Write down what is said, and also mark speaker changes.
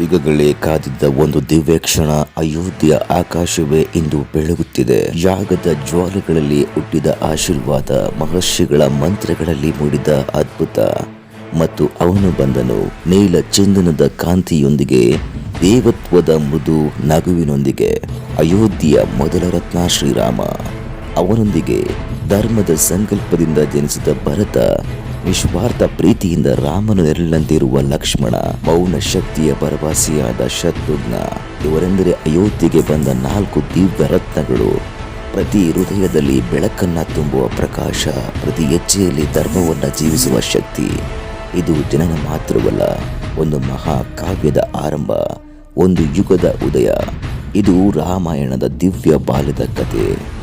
Speaker 1: ಯುಗಗಳೇ ಕಾದಿದ್ದ ಒಂದು ದಿವ್ಯ ಕ್ಷಣ ಅಯೋಧ್ಯೆಯ ಆಕಾಶವೇ ಇಂದು ಬೆಳಗುತ್ತಿದೆ. ಯಾಗದ ಜ್ವಾಲೆಗಳಲ್ಲಿ ಹುಟ್ಟಿದ ಆಶೀರ್ವಾದ ಮಹರ್ಷಿಗಳ ಮಂತ್ರಗಳಲ್ಲಿ ಮೂಡಿದ ಅದ್ಭುತ ಮತ್ತು ಅವನು ಬಂದನು. ನೀಲ ಚಂದನದ ಕಾಂತಿಯೊಂದಿಗೆ, ದೇವತ್ವದ ಮೃದು ನಗುವಿನೊಂದಿಗೆ, ಅಯೋಧ್ಯೆಯ ಮೊದಲ ರತ್ನ ಶ್ರೀರಾಮ ಅವನೊಂದಿಗೆ ಧರ್ಮದ ಸಂಕಲ್ಪದಿಂದ ಜನಿಸಿದ ಭರತ ನಿಸ್ವಾರ್ಥ ಪ್ರೀತಿಯಿಂದ ರಾಮನು ನೆರಳಿನಂತಿರುವ ಲಕ್ಷ್ಮಣ, ಮೌನ ಶಕ್ತಿಯ ಪರವಾಸಿಯಾದ ಶತ್ರುಘ್ನ, ಇವರೆಂದರೆ ಅಯೋಧ್ಯೆಗೆ ಬಂದ ನಾಲ್ಕು ದಿವ್ಯ ರತ್ನಗಳು. ಪ್ರತಿ ಹೃದಯದಲ್ಲಿ ಬೆಳಕನ್ನ ತುಂಬುವ ಪ್ರಕಾಶ, ಪ್ರತಿ ಹೆಜ್ಜೆಯಲ್ಲಿ ಧರ್ಮವನ್ನು ಜೀವಿಸುವ ಶಕ್ತಿ. ಇದು ಜನನ ಮಾತ್ರವಲ್ಲ, ಒಂದು ಮಹಾಕಾವ್ಯದ ಆರಂಭ, ಒಂದು ಯುಗದ ಉದಯ. ಇದು ರಾಮಾಯಣದ ದಿವ್ಯ ಬಾಲ್ಯದ ಕತೆ